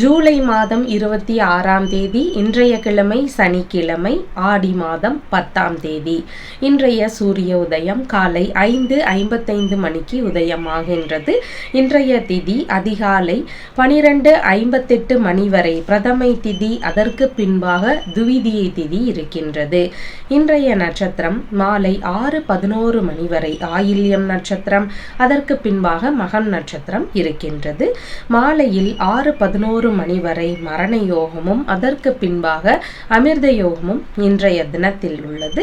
ஜூலை மாதம் இருபத்தி ஆறாம் தேதி இன்றைய கிழமை சனிக்கிழமை ஆடி மாதம் பத்தாம் தேதி. இன்றைய சூரிய உதயம் காலை ஐந்து ஐம்பத்தைந்து மணிக்கு உதயமாகின்றது. இன்றைய திதி அதிகாலை பனிரெண்டு ஐம்பத்தெட்டு மணி வரை பிரதமை திதி அதற்கு பின்பாக துவிதியை திதி இருக்கின்றது. இன்றைய நட்சத்திரம் மாலை ஆறு பதினோரு மணி வரை ஆயில்யம் நட்சத்திரம் அதற்கு பின்பாக மகம் நட்சத்திரம் இருக்கின்றது. மாலையில் ஆறு பதினோரு பதினோரு மணி வரை மரண யோகமும் அதற்கு பின்பாக அமிர்த யோகமும் இன்றைய தினத்தில் உள்ளது.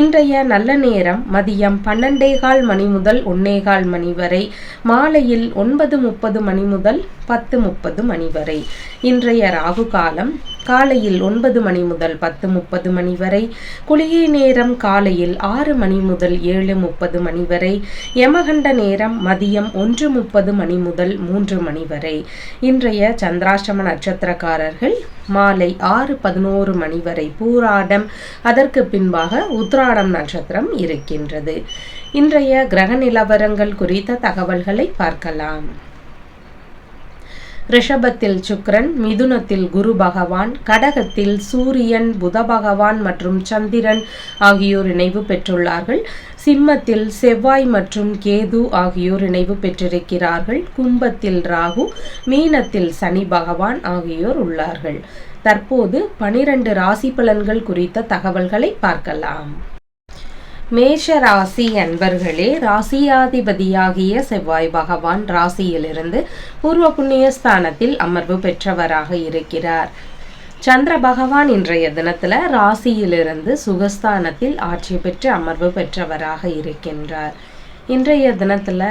இன்றைய நல்ல நேரம் மதியம் பன்னெண்டேகால் மணி முதல் ஒன்னேகால் மணி வரை மாலையில் ஒன்பது முப்பது மணி முதல் பத்து முப்பது மணி வரை இன்றைய ராகு காலம் காலையில் ஒன்பது மணி முதல் பத்து முப்பது மணி வரை குளிகை நேரம் காலையில் ஆறு மணி முதல் ஏழு முப்பது மணி வரை யமகண்ட நேரம் மதியம் ஒன்று முப்பது மணி முதல் மூன்று மணி வரை இன்றைய சந்திராஷ்டம நட்சத்திரக்காரர்கள் மாலை ஆறு பதினோரு மணி வரை பூராடம். அதற்கு பின்பாக உத்ராடம் நட்சத்திரம் இருக்கின்றது. இன்றைய கிரக நிலவரங்கள் குறித்த தகவல்களை பார்க்கலாம். ரிஷபத்தில் சுக்ரன் மிதுனத்தில் குரு பகவான் கடகத்தில் சூரியன் புத பகவான் மற்றும் சந்திரன் ஆகியோர் இணைவு பெற்றுள்ளார்கள். சிம்மத்தில் செவ்வாய் மற்றும் கேது ஆகியோர் இணைவு பெற்றிருக்கிறார்கள். கும்பத்தில் ராகு மீனத்தில் சனி பகவான் ஆகியோர் உள்ளார்கள். தற்போது பனிரெண்டு ராசி பலன்கள் குறித்த தகவல்களை பார்க்கலாம். மேஷ ராசி அன்பர்களே ராசியாதிபதியாகிய செவ்வாய் பகவான் ராசியிலிருந்து பூர்வ புண்ணிய ஸ்தானத்தில் அமர்வு பெற்றவராக இருக்கிறார். சந்திர பகவான் இன்றைய தினத்தில் ராசியிலிருந்து சுகஸ்தானத்தில் ஆட்சி பெற்று அமர்வு பெற்றவராக இருக்கின்றார். இன்றைய தினத்தில்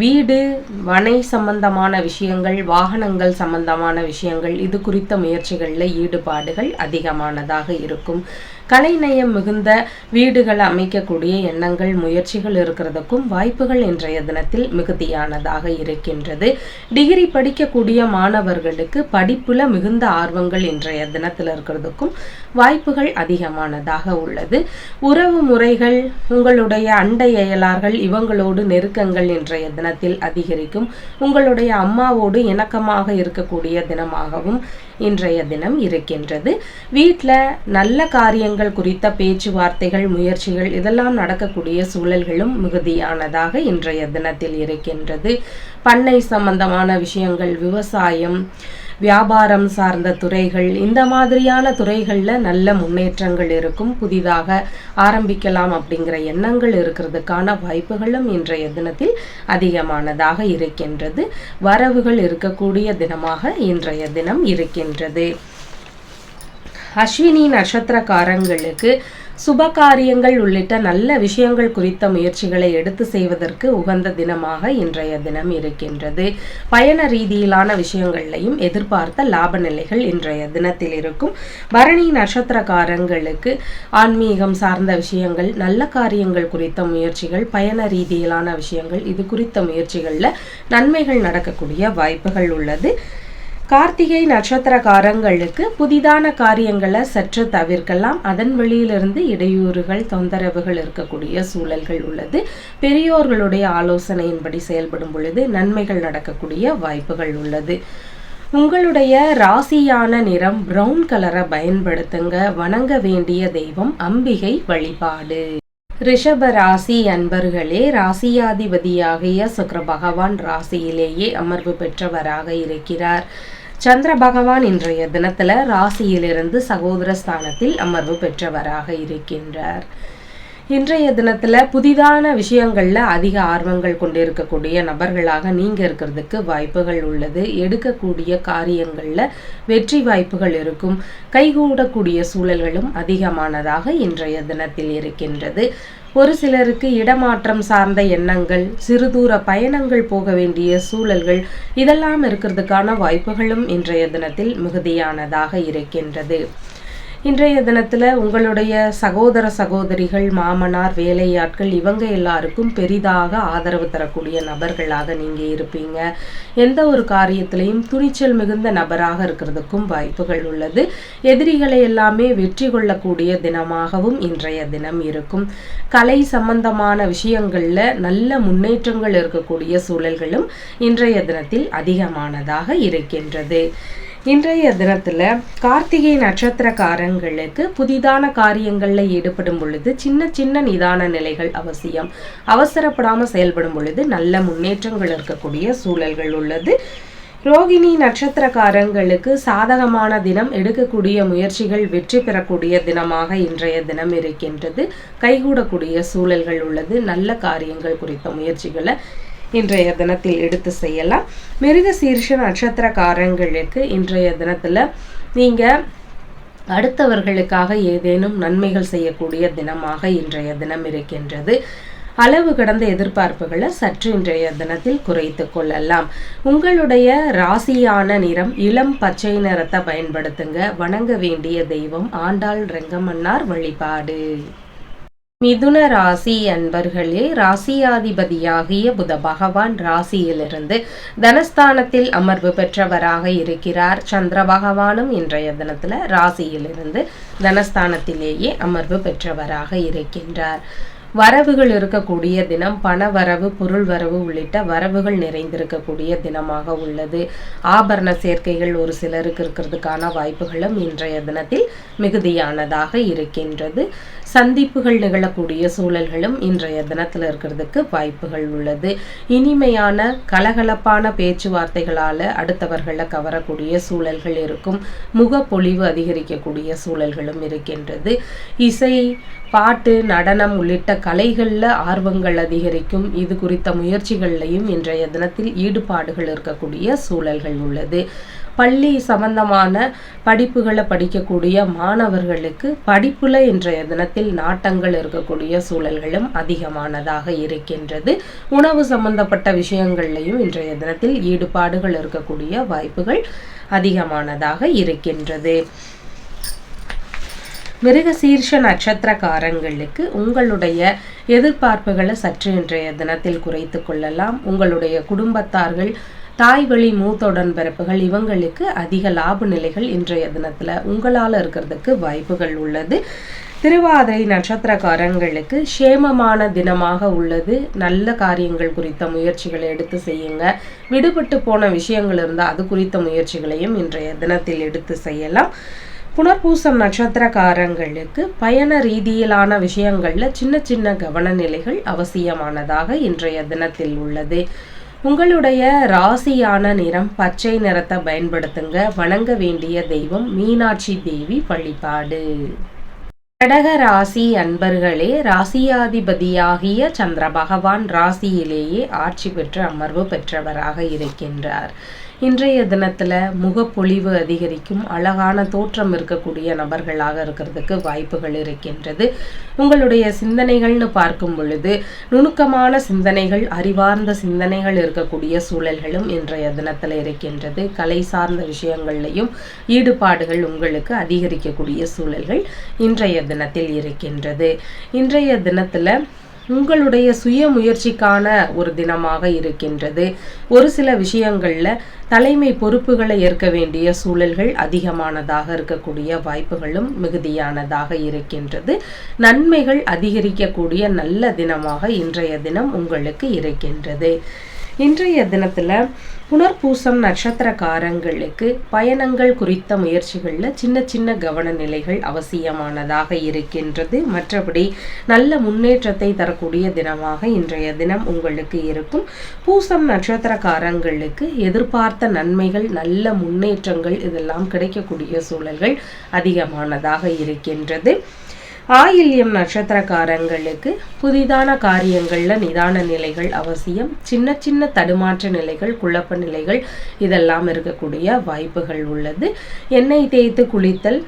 வீடு வனை சம்பந்தமான விஷயங்கள் வாகனங்கள் சம்பந்தமான விஷயங்கள் இது குறித்த முயற்சிகளில் ஈடுபாடுகள் அதிகமானதாக இருக்கும். கலைநயம் மிகுந்த வீடுகள் அமைக்கக்கூடிய எண்ணங்கள் முயற்சிகள் இருக்கிறதுக்கும் வாய்ப்புகள் இன்றைய தினத்தில் மிகுதியானதாக இருக்கின்றது. டிகிரி படிக்கக்கூடிய மாணவர்களுக்கு படிப்புல மிகுந்த ஆர்வங்கள் இன்றைய தினத்தில் இருக்கிறதுக்கும் வாய்ப்புகள் அதிகமானதாக உள்ளது. உறவு முறைகள் உங்களுடைய அண்டை அயலார்கள் இவங்களோடு நெருக்கங்கள் இன்றைய தினத்தில் அதிகரிக்கும். உங்களுடைய அம்மாவோடு இணக்கமாக இருக்கக்கூடிய தினமாகவும் இன்றைய தினம் இருக்கின்றது. வீட்டில் நல்ல காரியங்கள் குறித்த பேச்சுவார்த்தைகள் முயற்சிகள் இதெல்லாம் நடக்கக்கூடிய சூழல்களும் மிகுதியானதாக இன்றைய தினத்தில் இருக்கின்றது. பண்ணை சம்பந்தமான விஷயங்கள் விவசாயம் வியாபாரம் சார்ந்த துறைகள் இந்த மாதிரியான துறைகளில் நல்ல முன்னேற்றங்கள் இருக்கும். புதிதாக ஆரம்பிக்கலாம் அப்படிங்கிற எண்ணங்கள் இருக்கிறதுக்கான வாய்ப்புகளும் இன்றைய தினத்தில் அதிகமானதாக இருக்கின்றது. வரவுகள் இருக்கக்கூடிய தினமாக இன்றைய தினம் இருக்கின்றது. அஸ்வினி நட்சத்திரக்காரங்களுக்கு சுப காரியங்கள் உள்ளிட்ட நல்ல விஷயங்கள் குறித்த முயற்சிகளை எடுத்து செய்வதற்கு உகந்த தினமாக இன்றைய தினம் இருக்கின்றது. பயண ரீதியிலான விஷயங்கள்லையும் எதிர்பார்த்த லாப நிலைகள் இன்றைய தினத்தில் இருக்கும். பரணி நட்சத்திரக்காரங்களுக்கு ஆன்மீகம் சார்ந்த விஷயங்கள் நல்ல காரியங்கள் குறித்த முயற்சிகள் பயண ரீதியிலான விஷயங்கள் இது குறித்த முயற்சிகளில் நன்மைகள் நடக்கக்கூடிய வாய்ப்புகள் உள்ளது. கார்த்திகை நட்சத்திரக்காரங்களுக்கு புதிதான காரியங்களை சற்று தவிர்க்கலாம். அதன் வெளியிலிருந்து இடையூறுகள் தொந்தரவுகள் இருக்கக்கூடிய சூழல்கள் உள்ளது. பெரியோர்களுடைய ஆலோசனையின்படி செயல்படும் பொழுது நன்மைகள் நடக்கக்கூடிய வாய்ப்புகள் உள்ளது. உங்களுடைய ராசியான நிறம் பிரவுன் கலரை பயன்படுத்துங்க. வணங்க வேண்டிய தெய்வம் அம்பிகை வழிபாடு. ரிஷப ராசி அன்பர்களே ராசியாதிபதியாகிய சுக்கர பகவான் ராசியிலேயே அமர்வு பெற்றவராக இருக்கிறார். சந்திர பகவான் இன்றைய தினத்துல ராசியிலிருந்து சகோதர ஸ்தானத்தில் அமர்வு பெற்றவராக இருக்கின்றார். இன்றைய தினத்துல புதிதான விஷயங்கள்ல அதிக ஆர்வங்கள் கொண்டிருக்கக்கூடிய நபர்களாக நீங்க இருக்கிறதுக்கு வாய்ப்புகள் உள்ளது. எடுக்கக்கூடிய காரியங்கள்ல வெற்றி வாய்ப்புகள் இருக்கும். கைகூடக்கூடிய சூழல்களும் அதிகமானதாக இன்றைய தினத்தில் இருக்கின்றது. ஒரு சிலருக்கு இடமாற்றம் சார்ந்த எண்ணங்கள் சிறுதூர பயணங்கள் போக வேண்டிய சூழல்கள் இதெல்லாம் இருக்கிறதுக்கான வாய்ப்புகளும் இன்றைய தினத்தில் மிகுதியானதாக இருக்கின்றது. இன்றைய தினத்தில் உங்களுடைய சகோதர சகோதரிகள் மாமனார் வேலையாட்கள் இவங்க எல்லாருக்கும் பெரிதாக ஆதரவு தரக்கூடிய நபர்களாக நீங்கள் இருப்பீங்க. எந்த ஒரு காரியத்திலையும் துணிச்சல் மிகுந்த நபராக இருக்கிறதுக்கும் வாய்ப்புகள் உள்ளது. எதிரிகளை எல்லாமே வெற்றி கொள்ளக்கூடிய தினமாகவும் இன்றைய தினம் இருக்கும். கலை சம்பந்தமான விஷயங்களில் நல்ல முன்னேற்றங்கள் இருக்கக்கூடிய சூழல்களும் இன்றைய தினத்தில் அதிகமானதாக இருக்கின்றது. இன்றைய தினத்தில் கார்த்திகை நட்சத்திரக்காரங்களுக்கு புதிதான காரியங்களில் ஈடுபடும் பொழுது சின்ன சின்ன நிதான நிலைகள் அவசியம். அவசரப்படாமல் செயல்படும் பொழுது நல்ல முன்னேற்றங்கள் இருக்கக்கூடிய சூழல்கள் உள்ளது. ரோகிணி நட்சத்திரக்காரங்களுக்கு சாதகமான தினம் எடுக்கக்கூடிய முயற்சிகள் வெற்றி பெறக்கூடிய தினமாக இன்றைய தினம் இருக்கின்றது. கைகூடக்கூடிய சூழல்கள் உள்ளது. நல்ல காரியங்கள் குறித்த முயற்சிகளை இன்றைய தினத்தில் எடுத்து செய்யலாம். மிருக சீர்ஷ நட்சத்திரக்காரங்களுக்கு இன்றைய தினத்தில் நீங்கள் அடுத்தவர்களுக்காக ஏதேனும் நன்மைகள் செய்யக்கூடிய தினமாக இன்றைய தினம் இருக்கின்றது. அளவு கடந்த எதிர்பார்ப்புகளை சற்று இன்றைய தினத்தில் குறைத்து கொள்ளலாம். உங்களுடைய ராசியான நிறம் இளம் பச்சை நிறத்தை பயன்படுத்துங்க. வணங்க வேண்டிய தெய்வம் ஆண்டாள் ரெங்கமன்னார் வழிபாடு. மிதுன ராசி அன்பர்களே ராசியாதிபதியாகிய புத பகவான் ராசியிலிருந்து தனஸ்தானத்தில் அமர்வு பெற்றவராக இருக்கிறார். சந்திர பகவானும் இன்றைய தினத்துல ராசியிலிருந்து தனஸ்தானத்திலேயே அமர்வு பெற்றவராக இருக்கின்றார். வரவுகள் இருக்கக்கூடிய தினம் பண வரவு பொருள் வரவு உள்ளிட்ட வரவுகள் நிறைந்திருக்கக்கூடிய தினமாக உள்ளது. ஆபரண சேர்க்கைகள் ஒரு சிலருக்கு இருக்கிறதுக்கான வாய்ப்புகளும் இன்றைய தினத்தில் மிகுதியானதாக இருக்கின்றது. சந்திப்புகள் நிகழக்கூடிய சூழல்களும் இன்றைய தினத்தில் இருக்கிறதுக்கு வாய்ப்புகள் உள்ளது. இனிமையான கலகலப்பான பேச்சுவார்த்தைகளால் அடுத்தவர்களை கவரக்கூடிய சூழல்கள் இருக்கும். முகப்பொழிவு அதிகரிக்கக்கூடிய சூழல்களும் இருக்கின்றது. இசை பாட்டு நடனம் உள்ளிட்ட கலைகளில் ஆர்வங்கள் அதிகரிக்கும். இது குறித்த முயற்சிகள்லையும் இன்றைய தினத்தில் ஈடுபாடுகள் இருக்கக்கூடிய சூழல்கள் உள்ளது. பள்ளி சம்பந்தமான படிப்புகளை படிக்கக்கூடிய மாணவர்களுக்கு படிப்புல இன்றைய தினத்தில் நாட்டங்கள் இருக்கக்கூடிய சூழல்களும் அதிகமானதாக இருக்கின்றது. உணவு சம்பந்தப்பட்ட விஷயங்கள்லையும் இன்றைய தினத்தில் ஈடுபாடுகள் இருக்கக்கூடிய வாய்ப்புகள் அதிகமானதாக இருக்கின்றது. மிருகசீர்ஷ நட்சத்திரக்காரங்களுக்கு உங்களுடைய எதிர்பார்ப்புகளை சற்று இன்றைய தினத்தில் குறைத்து கொள்ளலாம். உங்களுடைய குடும்பத்தார்கள் தாய் வழி மூத்தொடன் பிறப்புகள் இவங்களுக்கு அதிக லாப நிலைகள் இன்றைய தினத்தில் உங்களால் இருக்கிறதுக்கு வாய்ப்புகள் உள்ளது. திருவாதிரை நட்சத்திரக்காரங்களுக்கு சேமமான தினமாக உள்ளது. நல்ல காரியங்கள் குறித்த முயற்சிகளை எடுத்து செய்யுங்க. விடுபட்டு போன விஷயங்கள் இருந்தால் அது குறித்த முயற்சிகளையும் இன்றைய தினத்தில் எடுத்து செய்யலாம். புனர்பூசம் நட்சத்திரக்காரங்களுக்கு பயண ரீதியிலான விஷயங்களில் சின்ன சின்ன கவனநிலைகள் அவசியமானதாக இன்றைய தினத்தில் உள்ளது. உங்களுடைய ராசியான நிறம் பச்சை நிறத்தை பயன்படுத்துங்க. வணங்க வேண்டிய தெய்வம் மீனாட்சி தேவி வழிபாடு. கடக ராசி அன்பர்களே ராசியாதிபதியாகிய சந்திர பகவான் ராசியிலேயே ஆட்சி பெற்று அமர்வு பெற்றவராக இருக்கின்றார். இன்றைய தினத்தில் முகப்பொழிவு அதிகரிக்கும் அழகான தோற்றம் இருக்கக்கூடிய நபர்களாக இருக்கிறதுக்கு வாய்ப்புகள் இருக்கின்றது. உங்களுடைய சிந்தனைகள்னு பார்க்கும் பொழுது நுணுக்கமான சிந்தனைகள் அறிவார்ந்த சிந்தனைகள் இருக்கக்கூடிய சூழல்களும் இன்றைய தினத்தில் இருக்கின்றது. கலை சார்ந்த விஷயங்கள்லையும் ஈடுபாடுகள் உங்களுக்கு அதிகரிக்கக்கூடிய சூழல்கள் இன்றைய தினத்தில் இருக்கின்றது. இன்றைய தினத்தில் உங்களுடைய சுய முயற்சிக்கான ஒரு தினமாக இருக்கின்றது. ஒரு சில விஷயங்களில் தலைமை பொறுப்புகளை ஏற்க வேண்டிய சூழல்கள் அதிகமானதாக இருக்கக்கூடிய வாய்ப்புகளும் மிகுதியானதாக இருக்கின்றது. நன்மைகள் அதிகரிக்கக்கூடிய நல்ல தினமாக இன்றைய தினம் உங்களுக்கு இருக்கின்றது. இன்றைய தினத்தில் புனர்பூசம் நட்சத்திரக்காரங்களுக்கு பயணங்கள் குறித்த முயற்சிகளில் சின்ன சின்ன கவன நிலைகள் அவசியமானதாக இருக்கின்றது. மற்றபடி நல்ல முன்னேற்றத்தை தரக்கூடிய தினமாக இன்றைய தினம் உங்களுக்கு இருக்கும். பூசம் நட்சத்திரக்காரங்களுக்கு எதிர்பார்த்த நன்மைகள் நல்ல முன்னேற்றங்கள் இதெல்லாம் கிடைக்கக்கூடிய சூழல்கள் அதிகமானதாக இருக்கின்றது. ஆயில்யம் நட்சத்திரக்காரங்களுக்கு புதிதான காரியங்களில் நிதான நிலைகள் அவசியம். சின்ன சின்ன தடுமாற்ற நிலைகள் குழப்ப நிலைகள் இதெல்லாம் இருக்கக்கூடிய வாய்ப்புகள் உள்ளது. எண்ணெய் தேய்த்து குளித்தல்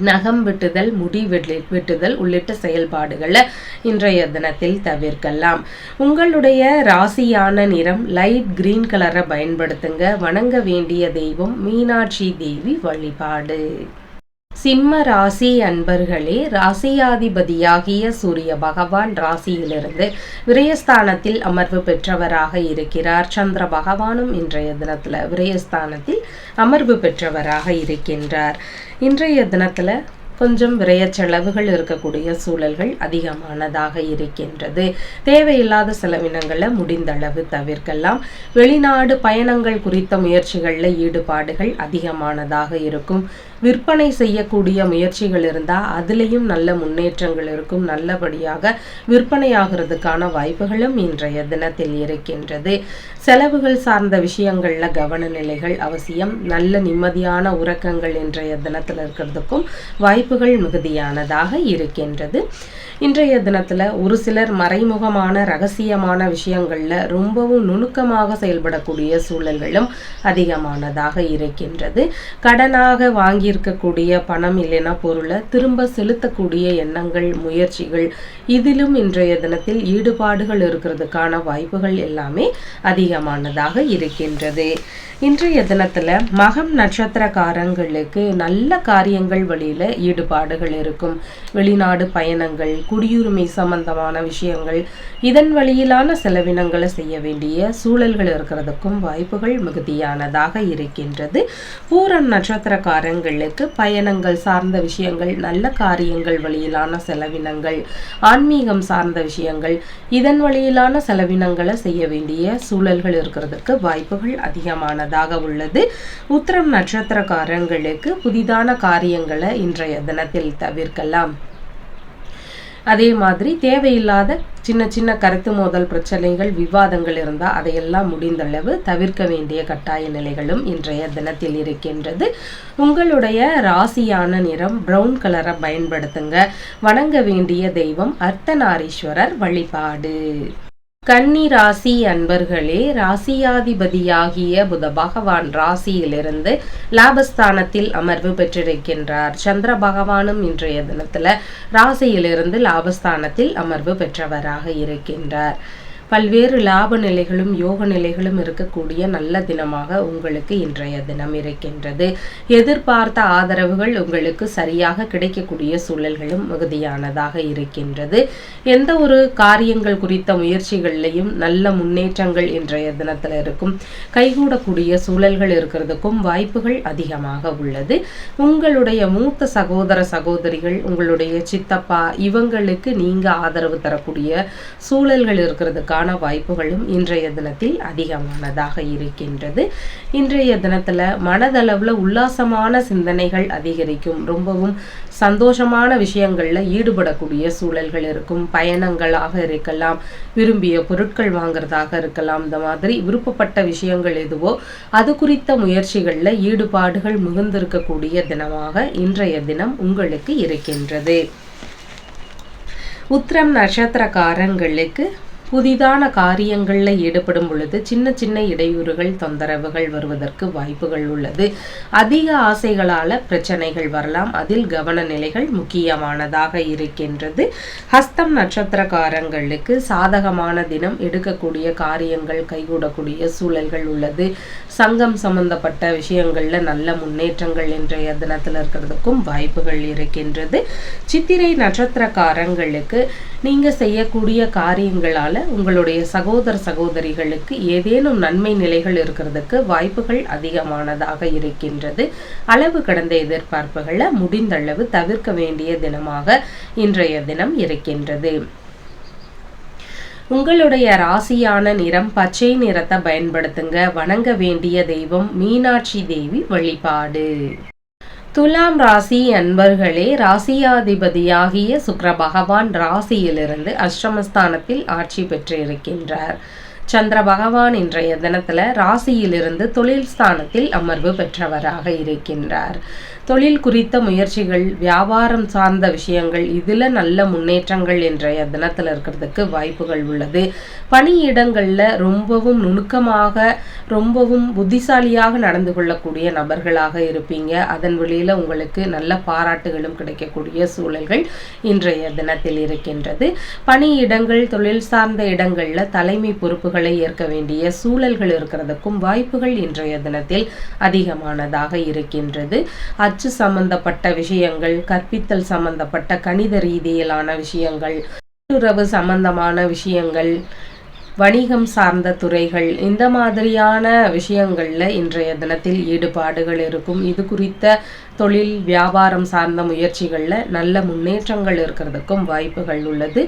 நகம் வெட்டுதல் முடி வெட்டுதல் உள்ளிட்ட செயல்பாடுகளை இன்றைய தினத்தில் தவிர்க்கலாம். உங்களுடைய ராசியான நிறம் லைட் கிரீன் கலரை பயன்படுத்துங்க. வணங்க வேண்டிய தெய்வம் மீனாட்சி தேவி வழிபாடு. சிம்ம ராசி அன்பர்களே ராசியாதிபதியாகிய சூரிய பகவான் ராசியிலிருந்து விரயஸ்தானத்தில் அமர்வு பெற்றவராக இருக்கிறார். சந்திர பகவானும் இன்றைய தினத்தில் விரயஸ்தானத்தில் அமர்வு பெற்றவராக இருக்கின்றார். இன்றைய தினத்தில் கொஞ்சம் விரைய செலவுகள் இருக்கக்கூடிய சூழல்கள் அதிகமானதாக இருக்கின்றது. தேவையில்லாத செலவினங்களை முடிந்தளவு தவிர்க்கலாம். வெளிநாடு பயணங்கள் குறித்த முயற்சிகளில் ஈடுபாடுகள் அதிகமானதாக இருக்கும். விற்பனை செய்யக்கூடிய முயற்சிகள் இருந்தால் அதுலேயும் நல்ல முன்னேற்றங்கள் இருக்கும். நல்லபடியாக விற்பனையாகிறதுக்கான வாய்ப்புகளும் இன்றைய தினத்தில் இருக்கின்றது. செலவுகள் சார்ந்த விஷயங்களில் கவனநிலைகள் அவசியம். நல்ல நிம்மதியான உறக்கங்கள் இன்றைய தினத்தில் இருக்கிறதுக்கும் வாய்ப்புகள் மிகுதியானதாக இருக்கின்றது. இன்றைய தினத்தில் ஒரு சிலர் மறைமுகமான ரகசியமான விஷயங்களில் ரொம்பவும் நுணுக்கமாக செயல்படக்கூடிய சூழல்களும் அதிகமானதாக இருக்கின்றது. கடனாக வாங்கியிருக்கக்கூடிய பணம் இல்லைன்னா பொருளை திரும்ப செலுத்தக்கூடிய எண்ணங்கள் முயற்சிகள் இதிலும் இன்றைய தினத்தில் ஈடுபாடுகள் இருக்கிறதுக்கான வாய்ப்புகள் எல்லாமே அதிகமானதாக இருக்கின்றது. இன்றைய தினத்தில் மகம் நட்சத்திரக்காரங்களுக்கு நல்ல காரியங்கள் வழியில் ஈடுபாடுகள் இருக்கும். வெளிநாடு பயணங்கள் குடியுரிமை சம்பந்தமான விஷயங்கள் இதன் வழியிலான செலவினங்களை செய்ய வேண்டிய சூழல்கள் இருக்கிறதுக்கும் வாய்ப்புகள் மிகுதியானதாக இருக்கின்றது. பூரம் நட்சத்திரக்காரங்களுக்கு பயணங்கள் சார்ந்த விஷயங்கள் நல்ல காரியங்கள் வழியிலான செலவினங்கள் ஆன்மீகம் சார்ந்த விஷயங்கள் இதன் வழியிலான செலவினங்களை செய்ய வேண்டிய சூழல்கள் இருக்கிறதுக்கு வாய்ப்புகள் அதிகமானதாக உள்ளது. உத்திரம் நட்சத்திரக்காரங்களுக்கு புதிதான காரியங்களை இன்றைய தினத்தில் தவிர்க்கலாம். அதே மாதிரி தேவையில்லாத சின்ன சின்ன கருத்து மோதல் பிரச்சனைகள் விவாதங்கள் இருந்தால் அதையெல்லாம் முடிந்தளவு தவிர்க்க வேண்டிய கட்டாய நிலைகளும் இன்றைய தினத்தில் இருக்கின்றது. உங்களுடைய ராசியான நிறம் ப்ரௌன் கலரை பயன்படுத்துங்க. வணங்க வேண்டிய தெய்வம் அர்த்தநாரீஸ்வரர் வழிபாடு. கன்னி ராசி அன்பர்களே ராசியாதிபதியாகிய புத பகவான் ராசியிலிருந்து லாபஸ்தானத்தில் அமர்வு பெற்றிருக்கின்றார். சந்திர பகவானும் இன்றைய தினத்துல ராசியிலிருந்து லாபஸ்தானத்தில் அமர்வு பெற்றவராக இருக்கின்றார். பல்வேறு லாப நிலைகளும் யோக நிலைகளும் இருக்கக்கூடிய நல்ல தினமாக உங்களுக்கு இன்றைய தினம் இருக்கின்றது. எதிர்பார்த்த ஆதரவுகள் உங்களுக்கு சரியாக கிடைக்கக்கூடிய சூழல்களும் மிகுதியானதாக இருக்கின்றது. எந்த ஒரு காரியங்கள் குறித்த முயற்சிகள்லையும் நல்ல முன்னேற்றங்கள் இன்றைய தினத்தில் இருக்கும். கைகூடக்கூடிய சூழல்கள் இருக்கிறதுக்கும் வாய்ப்புகள் அதிகமாக உள்ளது. உங்களுடைய மூத்த சகோதர சகோதரிகள் உங்களுடைய சித்தப்பா இவங்களுக்கு நீங்க ஆதரவு தரக்கூடிய சூழல்கள் இருக்கிறதுக்கான அதற்கான வாய்ப்புகளும் இன்றைய தினத்தில் அதிகமானதாக இருக்கின்றது. இன்றைய தினத்தில் மனதளவில் உல்லாசமான சிந்தனைகள் அதிகரிக்கும். ரொம்பவும் சந்தோஷமான விஷயங்களில் ஈடுபடக்கூடிய சூழல்கள் இருக்கும். பயணங்களாக இருக்கலாம் விரும்பிய பொருட்கள் வாங்குறதாக இருக்கலாம் இந்த மாதிரி விருப்பப்பட்ட விஷயங்கள் எதுவோ அது குறித்த முயற்சிகளில் ஈடுபாடுகள் மிகுந்திருக்கக்கூடிய தினமாக இன்றைய தினம் உங்களுக்கு இருக்கின்றது. உத்திரம் நட்சத்திரக்காரங்களுக்கு புதிதான காரியங்களில் ஈடுபடும் பொழுது சின்ன சின்ன இடையூறுகள் தொந்தரவுகள் வருவதற்கு வாய்ப்புகள் உள்ளது. அதிக ஆசைகளால் பிரச்சனைகள் வரலாம். அதில் கவன நிலைகள் முக்கியமானதாக இருக்கின்றது. ஹஸ்தம் நட்சத்திரக்காரங்களுக்கு சாதகமான தினம் எடுக்கக்கூடிய காரியங்கள் கைகூடக்கூடிய சூழல்கள் உள்ளது. சங்கம் சம்பந்தப்பட்ட விஷயங்களில் நல்ல முன்னேற்றங்கள் இன்றைய தினத்தில் இருக்கிறதுக்கும் வாய்ப்புகள் இருக்கின்றது. சித்திரை நட்சத்திரக்காரங்களுக்கு நீங்கள் செய்யக்கூடிய காரியங்களால் உங்களுடைய சகோதர சகோதரிகளுக்கு ஏதேனும் நன்மை நிலைகள் இருக்கிறதுக்கு வாய்ப்புகள் அதிகமானதாக இருக்கின்றது. அளவு கடந்த எதிர்பார்ப்புகளை முடிந்தளவு தவிர்க்க வேண்டிய தினமாக இன்றைய தினம் இருக்கின்றது. உங்களுடைய ராசியான நிறம் பச்சை நிறத்தை பயன்படுத்துங்க. வணங்க வேண்டிய தெய்வம் மீனாட்சி தேவி வழிபாடு. துலாம் ராசி அன்பர்களே ராசியாதிபதியாகிய சுக்கர பகவான் ராசியிலிருந்து அஷ்டமஸ்தானத்தில் ஆட்சி பெற்றிருக்கின்றார். சந்திர பகவான் இன்றைய தினத்தில் ராசியிலிருந்து தொழில் ஸ்தானத்தில் அமர்வு பெற்றவராக இருக்கின்றார். தொழில் குறித்த முயற்சிகள் வியாபாரம் சார்ந்த விஷயங்கள் இதில் நல்ல முன்னேற்றங்கள் இன்றைய தினத்தில் இருக்கிறதுக்கு வாய்ப்புகள் உள்ளது. பணியிடங்களில் ரொம்பவும் நுணுக்கமாக ரொம்பவும் புத்திசாலியாக நடந்து கொள்ளக்கூடிய நபர்களாக இருப்பீங்க. அதன் வழியில் உங்களுக்கு நல்ல பாராட்டுகளும் கிடைக்கக்கூடிய சூழல்கள் இன்றைய தினத்தில் இருக்கின்றது. பணியிடங்கள் தொழில் சார்ந்த இடங்களில் தலைமை பொறுப்புகளை ஏற்க வேண்டிய சூழல்கள் இருக்கிறதுக்கும் வாய்ப்புகள் இன்றைய தினத்தில் அதிகமானதாக இருக்கின்றது. அச்சு சம்பந்தப்பட்ட விஷயங்கள் கற்பித்தல் சம்பந்தப்பட்ட கணித ரீதியிலான விஷயங்கள் உறவு சம்பந்தமான விஷயங்கள் வணிகம் சார்ந்த துறைகள் இந்த மாதிரியான விஷயங்களில் இன்றைய தினத்தில் ஈடுபாடுகள் இருக்கும். இது குறித்த தொழில் வியாபாரம் சார்ந்த முயற்சிகளில் நல்ல முன்னேற்றங்கள் இருக்கிறதுக்கும் வாய்ப்புகள் உள்ளது.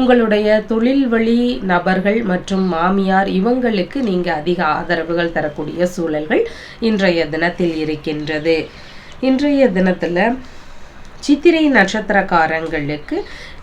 உங்களுடைய தொழில் வழி நபர்கள் மற்றும் மாமியார் இவங்களுக்கு நீங்கள் அதிக ஆதரவுகள் தரக்கூடிய சூழல்கள் இன்றைய தினத்தில் இருக்கின்றது. இன்றைய தினத்தில் சித்திரை நட்சத்திரக்காரங்களுக்கு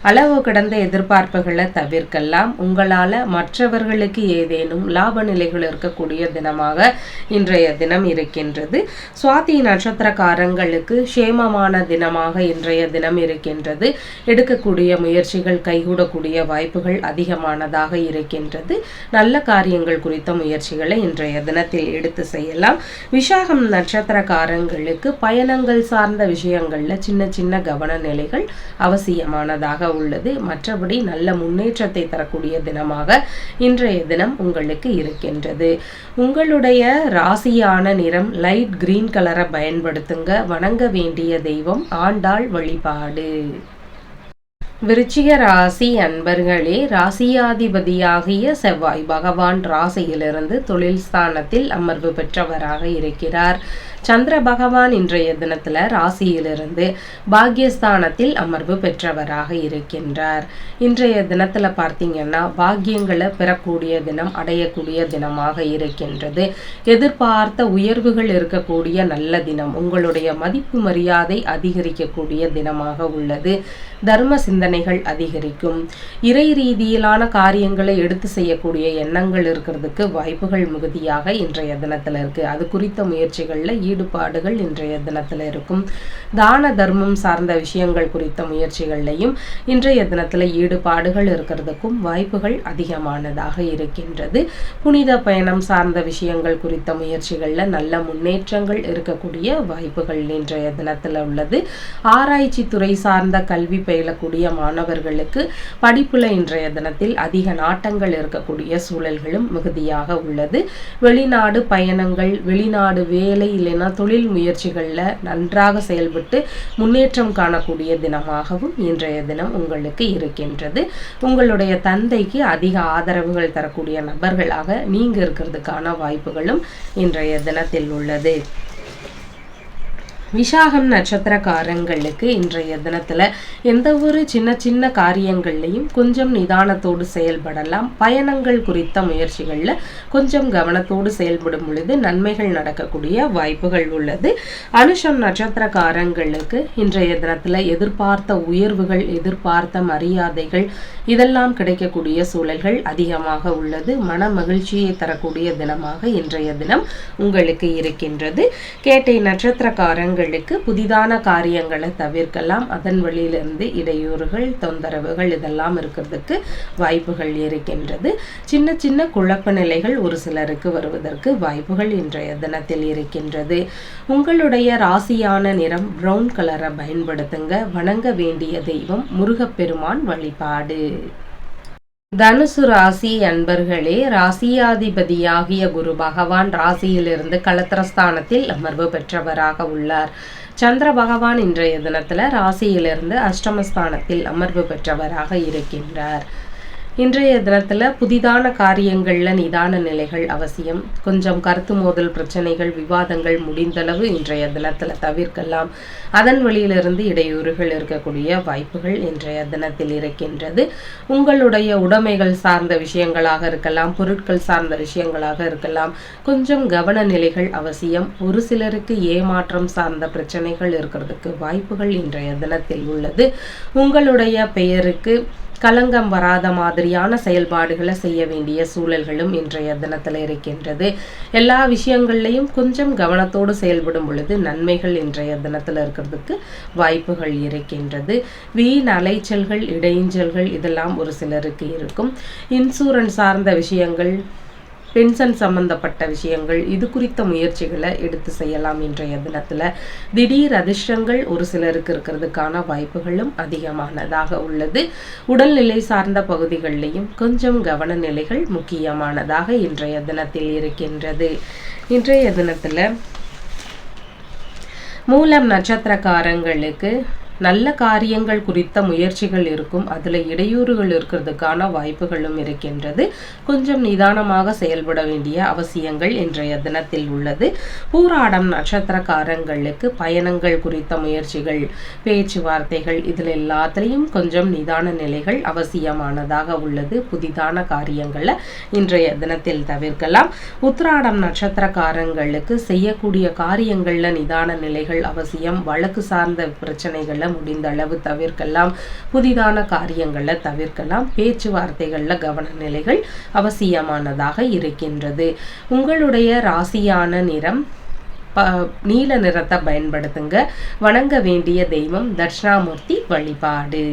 அளவு கடந்த எதிர்பார்ப்புகளை தவிர்க்கலாம். உங்களால் மற்றவர்களுக்கு ஏதேனும் லாப நிலைகள் இருக்கக்கூடிய தினமாக இன்றைய தினம் இருக்கின்றது. சுவாதி நட்சத்திரக்காரங்களுக்கு சேமமான தினமாக இன்றைய தினம் இருக்கின்றது. எடுக்கக்கூடிய முயற்சிகள் கைகூடக்கூடிய வாய்ப்புகள் அதிகமானதாக இருக்கின்றது. நல்ல காரியங்கள் குறித்த முயற்சிகளை இன்றைய தினத்தில் எடுத்து செய்யலாம். விசாகம் நட்சத்திரக்காரங்களுக்கு பயணங்கள் சார்ந்த விஷயங்களில் சின்ன சின்ன கவன நிலைகள் அவசியமானதாக உள்ளது. மற்றபடி நல்ல முன்னேற்றத்தை தரக்கூடிய தினமாக இன்றைய தினம் உங்களுக்கு இருக்கின்றது. உங்களுடைய ராசியான நிறம் லைட் கிரீன் கலரை பயன்படுத்துங்க. வணங்க வேண்டிய தெய்வம் ஆண்டாள் வழிபாடு. விருச்சிக ராசி அன்பர்களே ராசியாதிபதியாகிய செவ்வாய் பகவான் ராசியிலிருந்து தொழில் ஸ்தானத்தில் அமர்வு பெற்றவராக இருக்கிறார். சந்திர பகவான் இன்றைய தினத்துல ராசியிலிருந்து பாக்யஸ்தானத்தில் அமர்வு பெற்றவராக இருக்கின்றார். இன்றைய தினத்துல பார்த்தீங்கன்னா பாக்கியங்களை பெறக்கூடிய தினம் அடையக்கூடிய தினமாக இருக்கின்றது. எதிர்பார்த்த உயர்வுகள் இருக்கக்கூடிய நல்ல தினம் உங்களுடைய மதிப்பு மரியாதை அதிகரிக்கக்கூடிய தினமாக உள்ளது. தர்ம சிந்தனைகள் அதிகரிக்கும். இறை ரீதியிலான காரியங்களை எடுத்து செய்யக்கூடிய எண்ணங்கள் இருக்கிறதுக்கு வாய்ப்புகள் மிகுதியாக இன்றைய தினத்துல இருக்கு. அது குறித்த முயற்சிகள்ல ஈடுபாடுகள் இன்றைய தினத்தில் இருக்கும். தான தர்மம் சார்ந்த விஷயங்கள் குறித்த முயற்சிகள்லையும் இன்றைய தினத்தில் ஈடுபாடுகள் இருக்கிறதுக்கும் வாய்ப்புகள் அதிகமானதாக இருக்கின்றது. புனித பயணம் சார்ந்த விஷயங்கள் குறித்த முயற்சிகளில் நல்ல முன்னேற்றங்கள் இருக்கக்கூடிய வாய்ப்புகள் இன்றைய தினத்தில் உள்ளது. ஆராய்ச்சி துறை சார்ந்த கல்வி பயிலக்கூடிய மாணவர்களுக்கு படிப்புல இன்றைய தினத்தில் அதிக நாட்டங்கள் இருக்கக்கூடிய சூழல்களும் மிகுதியாக உள்ளது. வெளிநாடு பயணங்கள் வெளிநாடு வேலை இல்லைன்னா தொழில் முயற்சிகளில் நன்றாக செயல்பட்டு முன்னேற்றம் காணக்கூடிய தினமாகவும் இன்றைய தினம் உங்களுக்கு இருக்கின்றது. உங்களுடைய தந்தைக்கு அதிக ஆதரவுகள் தரக்கூடிய நபர்களாக நீங்கள் இருக்கிறதுக்கான வாய்ப்புகளும் இன்றைய தினத்தில் உள்ளது. விசாகம் நட்சத்திரக்காரங்களுக்கு இன்றைய தினத்தில் எந்த ஒரு சின்ன சின்ன காரியங்கள்லையும் கொஞ்சம் நிதானத்தோடு செயல்படலாம். பயணங்கள் குறித்த முயற்சிகளில் கொஞ்சம் கவனத்தோடு செயல்படும் பொழுது நன்மைகள் நடக்கக்கூடிய வாய்ப்புகள் உள்ளது. அனுஷம் நட்சத்திரக்காரங்களுக்கு இன்றைய தினத்தில் எதிர்பார்த்த உயர்வுகள் எதிர்பார்த்த மரியாதைகள் இதெல்லாம் கிடைக்கக்கூடிய சூழல்கள் அதிகமாக உள்ளது. மன மகிழ்ச்சியை தரக்கூடிய தினமாக இன்றைய தினம் உங்களுக்கு இருக்கின்றது. கேட்டை அவர்களுக்கு புதிதான காரியங்களை தவிர்க்கலாம். அதன் வழியிலிருந்து இடையூறுகள் தொந்தரவுகள் இதெல்லாம் இருக்கிறதுக்கு வாய்ப்புகள் இருக்கின்றது. சின்ன சின்ன குழப்ப நிலைகள் ஒரு சிலருக்கு வருவதற்கு வாய்ப்புகள் இன்றைய தினத்தில் இருக்கின்றது. உங்களுடைய ராசியான நிறம் பிரவுன் கலரை பயன்படுத்துங்க. வணங்க வேண்டிய தெய்வம் முருகப்பெருமான் வழிபாடு. தனுசு ராசி அன்பர்களே ராசியாதிபதியாகிய குரு பகவான் ராசியிலிருந்து களத்திரஸ்தானத்தில் அமர்வு பெற்றவராக உள்ளார். சந்திர பகவான் இன்றைய தினத்தில் ராசியிலிருந்து அஷ்டமஸ்தானத்தில் அமர்வு பெற்றவராக இருக்கின்றார். இன்றைய தினத்தில் புதிதான காரியங்களில் நிதான நிலைகள் அவசியம். கொஞ்சம் கருத்து மோதல் பிரச்சனைகள் விவாதங்கள் முடிந்தளவு இன்றைய தினத்தில் தவிர்க்கலாம். அதன் வழியிலிருந்து இடையூறுகள் இருக்கக்கூடிய வாய்ப்புகள் இன்றைய தினத்தில் இருக்கின்றது. உங்களுடைய உடைமைகள் சார்ந்த விஷயங்களாக இருக்கலாம் பொருட்கள் சார்ந்த விஷயங்களாக இருக்கலாம். கொஞ்சம் கவன நிலைகள் அவசியம். ஒரு சிலருக்கு ஏமாற்றம் சார்ந்த பிரச்சனைகள் இருக்கிறதுக்கு வாய்ப்புகள் இன்றைய தினத்தில் உள்ளது. உங்களுடைய பெயருக்கு களங்கம் வராத மாதிரியான செயல்பாடுகளை செய்ய வேண்டிய சூழல்களும் இன்றைய தினத்தில் இருக்கின்றது. எல்லா விஷயங்கள்லையும் கொஞ்சம் கவனத்தோடு செயல்படும் பொழுது நன்மைகள் இன்றைய தினத்தில் இருக்கிறதுக்கு வாய்ப்புகள் இருக்கின்றது. வீண் அலைச்சல்கள் இடைஞ்சல்கள் இதெல்லாம் ஒரு சிலருக்கு இருக்கும். இன்சூரன்ஸ் சார்ந்த விஷயங்கள் பென்ஷன் சம்பந்தப்பட்ட விஷயங்கள் இது குறித்த முயற்சிகளை எடுத்து செய்யலாம் இன்றைய தினத்தில். திடீர் அதிர்ஷ்டங்கள் ஒரு சிலருக்கு இருக்கிறதுக்கான வாய்ப்புகளும் அதிகமானதாக உள்ளது. உடல்நிலை சார்ந்த பகுதிகளிலையும் கொஞ்சம் கவன நிலைகள் முக்கியமானதாக இன்றைய தினத்தில் இருக்கின்றது. இன்றைய தினத்தில் மூலம் நட்சத்திரக்காரங்களுக்கு நல்ல காரியங்கள் குறித்த முயற்சிகள் இருக்கும் அதில் இடையூறுகள் இருக்கிறதுக்கான வாய்ப்புகளும் இருக்கின்றது. கொஞ்சம் நிதானமாக செயல்பட வேண்டிய அவசியங்கள் இன்றைய தினத்தில் உள்ளது. பூராடம் நட்சத்திரக்காரங்களுக்கு பயணங்கள் குறித்த முயற்சிகள் பேச்சுவார்த்தைகள் இதில் எல்லாத்திலையும் கொஞ்சம் நிதான நிலைகள் அவசியமானதாக உள்ளது. புதிதான காரியங்களை இன்றைய தினத்தில் தவிர்க்கலாம். உத்ராடம் நட்சத்திரக்காரங்களுக்கு செய்யக்கூடிய காரியங்களில் நிதான நிலைகள் அவசியம். வழக்கு சார்ந்த பிரச்சனைகளை முடிந்த அளவு தவிர்க்கலாம். புதிதான காரியங்களை தவிர்க்கலாம். பேச்சுவார்த்தைகளில் கவன நிலைகள் அவசியமானதாக இருக்கின்றது. உங்களுடைய ராசியான நிறம் ப நீல நிறத்தை பயன்படுத்துங்க. வணங்க வேண்டிய தெய்வம் தட்சிணாமூர்த்தி வழிபாடு.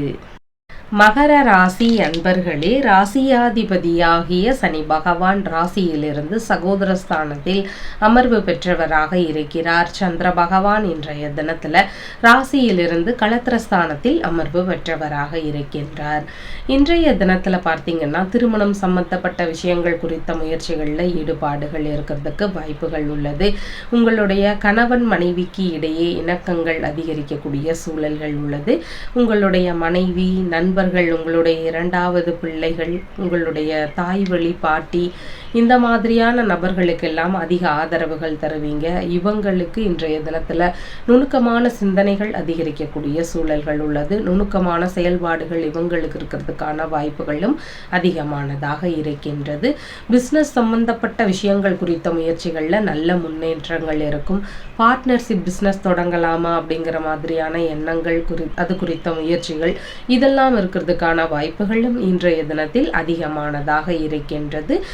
மகர ராசி அன்பர்களே ராசியாதிபதியாகிய சனி பகவான் ராசியிலிருந்து சகோதர ஸ்தானத்தில் அமர்வு பெற்றவராக இருக்கிறார். சந்திர பகவான் இன்றைய தினத்துல ராசியிலிருந்து களத்திரஸ்தானத்தில் அமர்வு பெற்றவராக இருக்கின்றார். இன்றைய தினத்துல பார்த்தீங்கன்னா திருமணம் சம்பந்தப்பட்ட விஷயங்கள் குறித்த முயற்சிகளில் ஈடுபாடுகள் இருக்கிறதுக்கு வாய்ப்புகள் உள்ளது. உங்களுடைய கணவன் மனைவிக்கு இடையே இணக்கங்கள் அதிகரிக்கக்கூடிய சூழல்கள் உள்ளது. உங்களுடைய மனைவி நண்பர் இவர்கள் உங்களுடைய இரண்டாவது பிள்ளைகள் உங்களுடைய தாய் வழி பாட்டி இந்த மாதிரியான நபர்களுக்கெல்லாம் அதிக ஆதரவுகள் தருவீங்க. இவங்களுக்கு இன்றைய தினத்தில் நுணுக்கமான சிந்தனைகள் அதிகரிக்கக்கூடிய சூழல்கள் உள்ளது. நுணுக்கமான செயல்பாடுகள் இவங்களுக்கு இருக்கிறதுக்கான வாய்ப்புகளும் அதிகமானதாக இருக்கின்றது. பிஸ்னஸ் சம்பந்தப்பட்ட விஷயங்கள் குறித்த முயற்சிகளில் நல்ல முன்னேற்றங்கள் இருக்கும். பார்ட்னர்ஷிப் பிஸ்னஸ் தொடங்கலாமா அப்படிங்கிற மாதிரியான எண்ணங்கள் குறி அது குறித்த முயற்சிகள் இதெல்லாம் இருக்கிறதுக்கான வாய்ப்புகளும் இன்றைய தினத்தில் அதிகமானதாக இருக்கின்றது.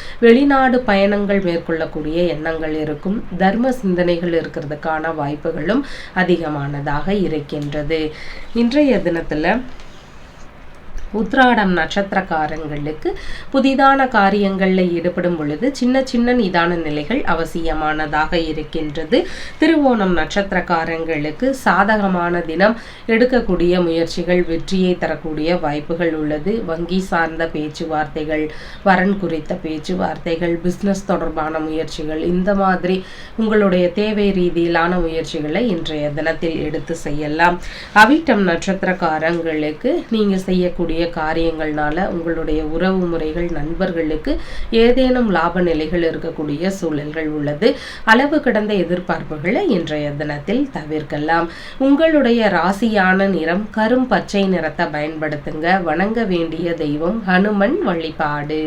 வெளிநாடு பயணங்கள் மேற்கொள்ளக்கூடிய எண்ணங்கள் இருக்கும். தர்ம சிந்தனைகள் இருக்கிறதுக்கான வாய்ப்புகளும் அதிகமானதாக இருக்கின்றது. இன்றைய தினத்தில் உத்ராடம் நட்சத்திரக்காரங்களுக்கு புதிதான காரியங்களில் ஈடுபடும் பொழுது சின்ன சின்ன நிதான நிலைகள் அவசியமானதாக இருக்கின்றது. திருவோணம் நட்சத்திரக்காரங்களுக்கு சாதகமான தினம் எடுக்கக்கூடிய முயற்சிகள் வெற்றியை தரக்கூடிய வாய்ப்புகள் உள்ளது. வங்கி சார்ந்த பேச்சுவார்த்தைகள் வரன் குறித்த பேச்சுவார்த்தைகள் பிஸ்னஸ் தொடர்பான முயற்சிகள் இந்த மாதிரி உங்களுடைய தேவை ரீதியிலான முயற்சிகளை இன்றைய தினத்தில் எடுத்து செய்யலாம். அவிட்டம் நட்சத்திரக்காரங்களுக்கு நீங்கள் செய்யக்கூடிய செய்யக்கூடிய காரியங்கள்னால உங்களுடைய உறவு முறைகள் நண்பர்களுக்கு ஏதேனும் லாப நிலைகள் இருக்கக்கூடிய சூழல்கள் உள்ளது. அளவு கடந்த எதிர்பார்ப்புகளை இன்றைய தினத்தில் தவிர்க்கலாம். உங்களுடைய ராசியான நிறம் கரும் பச்சை நிறத்தை பயன்படுத்துங்க. வணங்க வேண்டிய தெய்வம் ஹனுமன் வழிபாடு.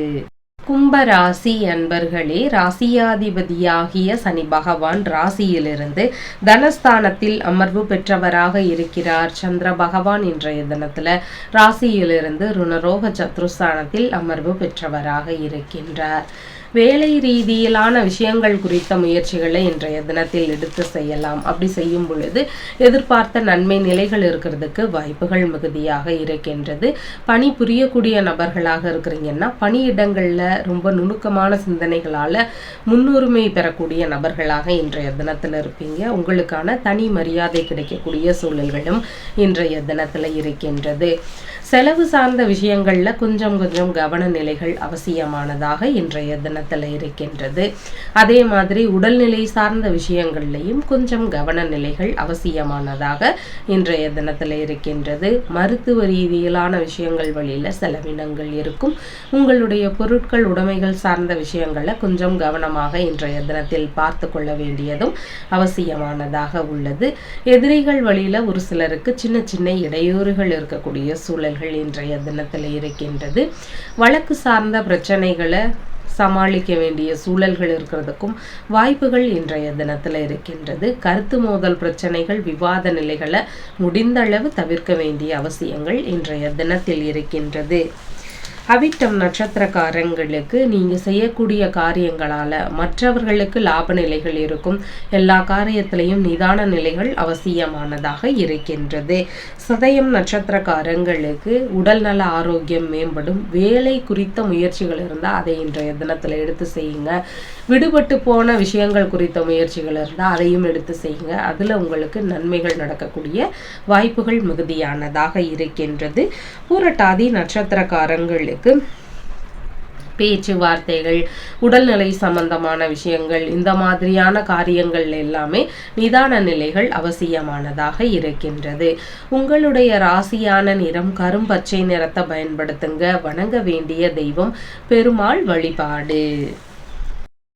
கும்ப ராசி அன்பர்களே ராசியாதிபதியாகிய சனி பகவான் ராசியிலிருந்து தனஸ்தானத்தில் அமர்வு பெற்றவராக இருக்கிறார். சந்திர பகவான் இன்றைய தினத்துல ராசியிலிருந்து ருணரோக சத்ருஸ்தானத்தில் அமர்வு பெற்றவராக இருக்கின்றார். வேலை ரீதியிலான விஷயங்கள் குறித்த முயற்சிகளை இன்றைய தினத்தில் எடுத்து செய்யலாம். அப்படி செய்யும் பொழுது எதிர்பார்த்த நன்மை நிலைகள் இருக்கிறதுக்கு வாய்ப்புகள் மிகுதியாக இருக்கின்றது. பணி புரியக்கூடிய நபர்களாக இருக்கிறீங்கன்னா பணியிடங்களில் ரொம்ப நுணுக்கமான சிந்தனைகளால் முன்னுரிமை பெறக்கூடிய நபர்களாக இன்றைய தினத்தில் இருப்பீங்க. உங்களுக்கான தனி மரியாதை கிடைக்கக்கூடிய சூழல்களும் இன்றைய தினத்தில் இருக்கின்றது. செலவு சார்ந்த விஷயங்களில் கொஞ்சம் கொஞ்சம் கவன நிலைகள் அவசியமானதாக இன்றைய தினத்தில் இருக்கின்றது. அதே மாதிரி உடல்நிலை சார்ந்த விஷயங்கள்லையும் கொஞ்சம் கவன நிலைகள் அவசியமானதாக இன்றைய தினத்தில் இருக்கின்றது. மருத்துவ ரீதியிலான விஷயங்கள் வழியில் செலவினங்கள் இருக்கும். உங்களுடைய பொருட்கள் உடைமைகள் சார்ந்த விஷயங்களை கொஞ்சம் கவனமாக இன்றைய தினத்தில் பார்த்து கொள்ள வேண்டியதும் அவசியமானதாக உள்ளது. எதிரிகள் வழியில் ஒரு சிலருக்கு சின்ன சின்ன இடையூறுகள் இருக்கக்கூடிய சூழல்கள் இன்றைய தினத்தில் இருக்கின்றது. வழக்கு சார்ந்த பிரச்சனைகளை சமாளிக்க வேண்டிய சூழல்கள் இருக்கிறதுக்கும் வாய்ப்புகள் இன்றைய தினத்தில் இருக்கின்றது. கருத்து மோதல் பிரச்சனைகள் விவாத நிலைகளை முடிந்தளவு தவிர்க்க வேண்டிய அவசியங்கள் இன்றைய தினத்தில் இருக்கின்றது. அவிட்டம் நட்சத்திரக்காரங்களுக்கு நீங்கள் செய்யக்கூடிய காரியங்களால் மற்றவர்களுக்கு லாப நிலைகள் இருக்கும். எல்லா காரியத்திலையும் நிதான நிலைகள் அவசியமானதாக இருக்கின்றது. சதயம் நட்சத்திரக்காரங்களுக்கு உடல் நல ஆரோக்கியம் மேம்படும். வேலை குறித்த முயற்சிகள் இருந்தால் அதை இன்றைய தினத்தில் எடுத்து செய்யுங்க. விடுபட்டு போன விஷயங்கள் குறித்த முயற்சிகள் இருந்தால் அதையும் எடுத்து செய்யுங்க. அதில் உங்களுக்கு நன்மைகள் நடக்கக்கூடிய வாய்ப்புகள் மிகுதியானதாக இருக்கின்றது. பூரட்டாதி நட்சத்திரக்காரங்களுக்கு பேச்சுவார்த்தைகள் உடல்நிலை சம்பந்தமான விஷயங்கள் இந்த மாதிரியான காரியங்கள் எல்லாமே நிதான நிலைகள் அவசியமானதாக இருக்கின்றது. உங்களுடைய ராசியான நிறம் கரும்பச்சை நிறத்தை பயன்படுத்துங்க. வணங்க வேண்டிய தெய்வம் பெருமாள் வழிபாடு.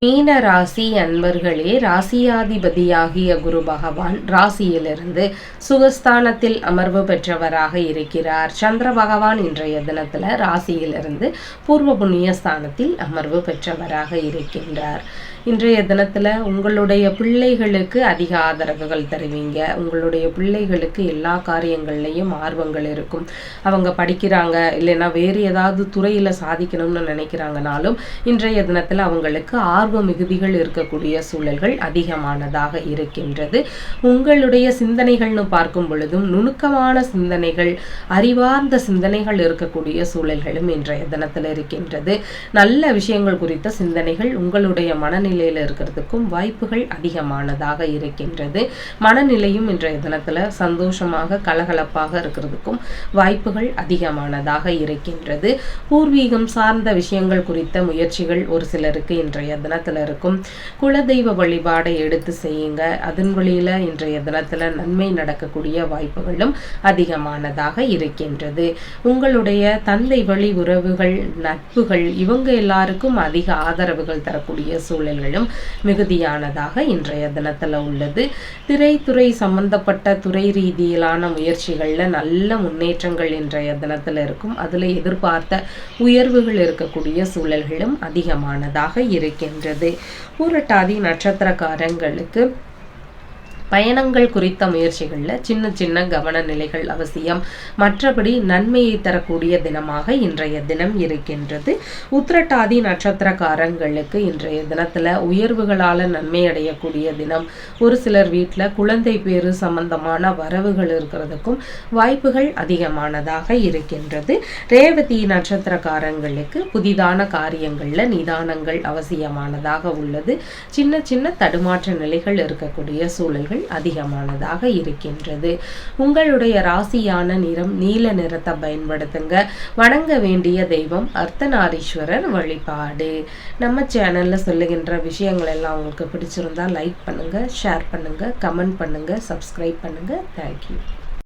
மீன ராசி அன்பர்களே ராசியாதிபதியாகிய குரு பகவான் ராசியிலிருந்து சுகஸ்தானத்தில் அமர்வு பெற்றவராக இருக்கிறார். சந்திர பகவான் இன்றைய தினத்தில் ராசியிலிருந்து பூர்வ புண்ணிய ஸ்தானத்தில் அமர்வு பெற்றவராக இருக்கின்றார். இன்றைய தினத்தில் உங்களுடைய பிள்ளைகளுக்கு அதிக ஆதரவுகள் தருவீங்க. உங்களுடைய பிள்ளைகளுக்கு எல்லா காரியங்கள்லையும் ஆர்வங்கள் இருக்கும். அவங்க படிக்கிறாங்க இல்லைன்னா வேறு ஏதாவது துறையில் சாதிக்கணும்னு நினைக்கிறாங்கனாலும் இன்றைய தினத்தில் அவங்களுக்கு ஆர்வ மிகுதிகள் இருக்கக்கூடிய சூழல்கள் அதிகமானதாக இருக்கின்றது. உங்களுடைய சிந்தனைகள்னு பார்க்கும் பொழுதும் நுணுக்கமான சிந்தனைகள் அறிவார்ந்த சிந்தனைகள் இருக்கக்கூடிய சூழல்களும் இன்றைய தினத்தில் இருக்கின்றது. நல்ல விஷயங்கள் குறித்த சிந்தனைகள் உங்களுடைய மனநிலை மனநிலையில் இருக்கிறதுக்கும் வாய்ப்புகள் அதிகமானதாக இருக்கின்றது. மனநிலையும் இன்றைய தினத்தில் சந்தோஷமாக கலகலப்பாக இருக்கிறதுக்கும் வாய்ப்புகள் அதிகமானதாக இருக்கின்றது. பூர்வீகம் சார்ந்த விஷயங்கள் குறித்த முயற்சிகள் ஒரு சிலருக்கு இன்றைய தினத்தில் இருக்கும். குலதெய்வ வழிபாடை எடுத்து செய்யுங்க. அதன் வழியில் இன்றைய தினத்தில் நன்மை நடக்கக்கூடிய வாய்ப்புகளும் அதிகமானதாக இருக்கின்றது. உங்களுடைய தந்தை வழி உறவுகள் நட்புகள் இவங்க எல்லாருக்கும் அதிக ஆதரவுகள் தரக்கூடிய சூழல்கள் வாய்ப்புகளும் மிகுதியானதாக இன்றைய தினத்தில் உள்ளது. திரைத்துறை சம்பந்தப்பட்ட துறை ரீதியிலான முயற்சிகளில் நல்ல முன்னேற்றங்கள் இன்றைய தினத்தில் இருக்கும். அதில் எதிர்பார்த்த உயர்வுகள் இருக்கக்கூடிய சூழல்களும் அதிகமானதாக இருக்கின்றது. பூரட்டாதி நட்சத்திரக்காரங்களுக்கு பயணங்கள் குறித்த முயற்சிகளில் சின்ன சின்ன கவன நிலைகள் அவசியம். மற்றபடி நன்மையை தரக்கூடிய தினமாக இன்றைய தினம் இருக்கின்றது. உத்திரட்டாதி நட்சத்திரக்காரங்களுக்கு இன்றைய தினத்தில் உயர்வுகளால் நன்மை அடையக்கூடிய தினம். ஒரு சிலர் வீட்டில் குழந்தை பேரு சம்பந்தமான வரவுகள் இருக்கிறதுக்கும் வாய்ப்புகள் அதிகமானதாக இருக்கின்றது. ரேவதி நட்சத்திரக்காரங்களுக்கு புதிதான காரியங்களில் நிதானங்கள் அவசியமானதாக உள்ளது. சின்ன சின்ன தடுமாற்ற நிலைகள் இருக்கக்கூடிய சூழல்கள் அதிகமானதாக இருக்கின்றது. உங்களுடைய ராசியான நிறம் நீல நிறத்தை பயன்படுத்துங்க. வணங்க வேண்டிய தெய்வம் அர்த்தநாரீஸ்வரர் வழிபாடு. நம்ம சேனலில் சொல்லுகின்ற விஷயங்கள் எல்லாம் உங்களுக்கு பிடிச்சிருந்தா லைக் பண்ணுங்கள் ஷேர் பண்ணுங்கள் கமெண்ட் பண்ணுங்கள் சப்ஸ்கிரைப் பண்ணுங்கள் தேங்க்யூ